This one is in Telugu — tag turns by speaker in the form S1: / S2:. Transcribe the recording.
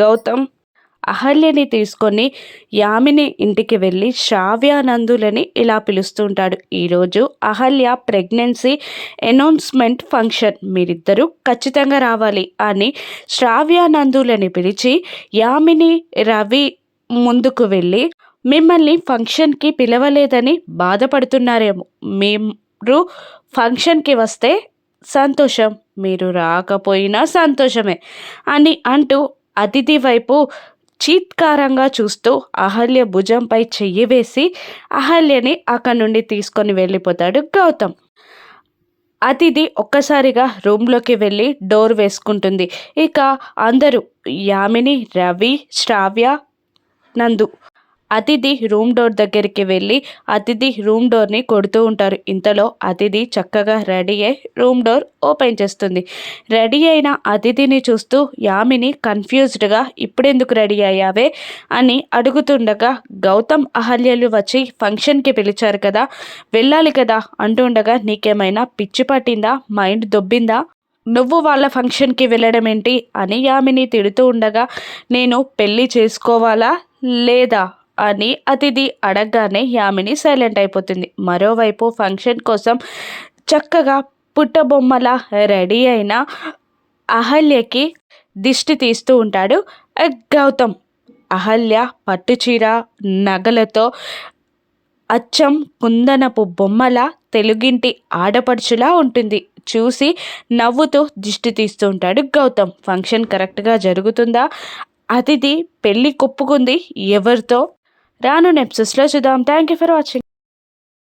S1: గౌతమ్ అహల్యని తీసుకొని యామిని ఇంటికి వెళ్ళి శ్రావ్యానందులని ఇలా పిలుస్తుంటాడు. ఈరోజు అహల్య ప్రెగ్నెన్సీ అనౌన్స్మెంట్ ఫంక్షన్. మీరిద్దరూ ఖచ్చితంగా రావాలి అని శ్రావ్యానందులని పిలిచి యామిని రవి ముందుకు వెళ్ళి మిమ్మల్ని ఫంక్షన్కి పిలవలేదని బాధపడుతున్నారేమో. మీరు ఫంక్షన్కి వస్తే సంతోషం. మీరు రాకపోయినా సంతోషమే అని అంటూ అతిథి వైపు చీత్కారంగా చూస్తూ అహల్య భుజంపై చెయ్యి వేసి అహల్యని అక్కడి నుండి తీసుకొని వెళ్ళిపోతాడు గౌతమ్. అతిథి ఒక్కసారిగా రూమ్లోకి వెళ్ళి డోర్ వేసుకుంటుంది. ఇక అందరూ యామిని రవి శ్రావ్య నందు అతిథి రూమ్ డోర్ దగ్గరికి వెళ్ళి అతిథి రూమ్ డోర్ని కొడుతూ ఉంటారు. ఇంతలో అతిథి చక్కగా రెడీ అయి రూమ్ డోర్ ఓపెన్ చేస్తుంది. రెడీ అయిన అతిథిని చూస్తూ యామిని కన్ఫ్యూజ్డ్గా ఇప్పుడెందుకు రెడీ అయ్యావే? అని అడుగుతుండగా గౌతమ్ అహల్యలు వచ్చి ఫంక్షన్కి పిలిచారు కదా వెళ్ళాలి కదా అంటుండగా నీకేమైనా పిచ్చి పట్టిందా? మైండ్ దొబ్బిందా? నువ్వు వాళ్ళ ఫంక్షన్కి వెళ్ళడం ఏంటి అని యామిని తిడుతూ ఉండగా నేను పెళ్ళి చేసుకోవాలా లేదా? అని అతిథి అడగగానే యామిని సైలెంట్ అయిపోతుంది. మరోవైపు ఫంక్షన్ కోసం చక్కగా పుట్టబొమ్మల రెడీ అయిన అహల్యకి దిష్టి తీస్తూ ఉంటాడు గౌతమ్. అహల్య పట్టుచీర నగలతో అచ్చం కుందనపు బొమ్మల తెలుగింటి ఆడపడుచులా ఉంటుంది. చూసి నవ్వుతూ దిష్టి తీస్తూ ఉంటాడు గౌతమ్. ఫంక్షన్ కరెక్ట్గా జరుగుతుందా? అతిథి పెళ్ళి కొప్పుకుంది. ఎవరితో? రాను నెప్సెస్లో చూద్దాం. Thank you for watching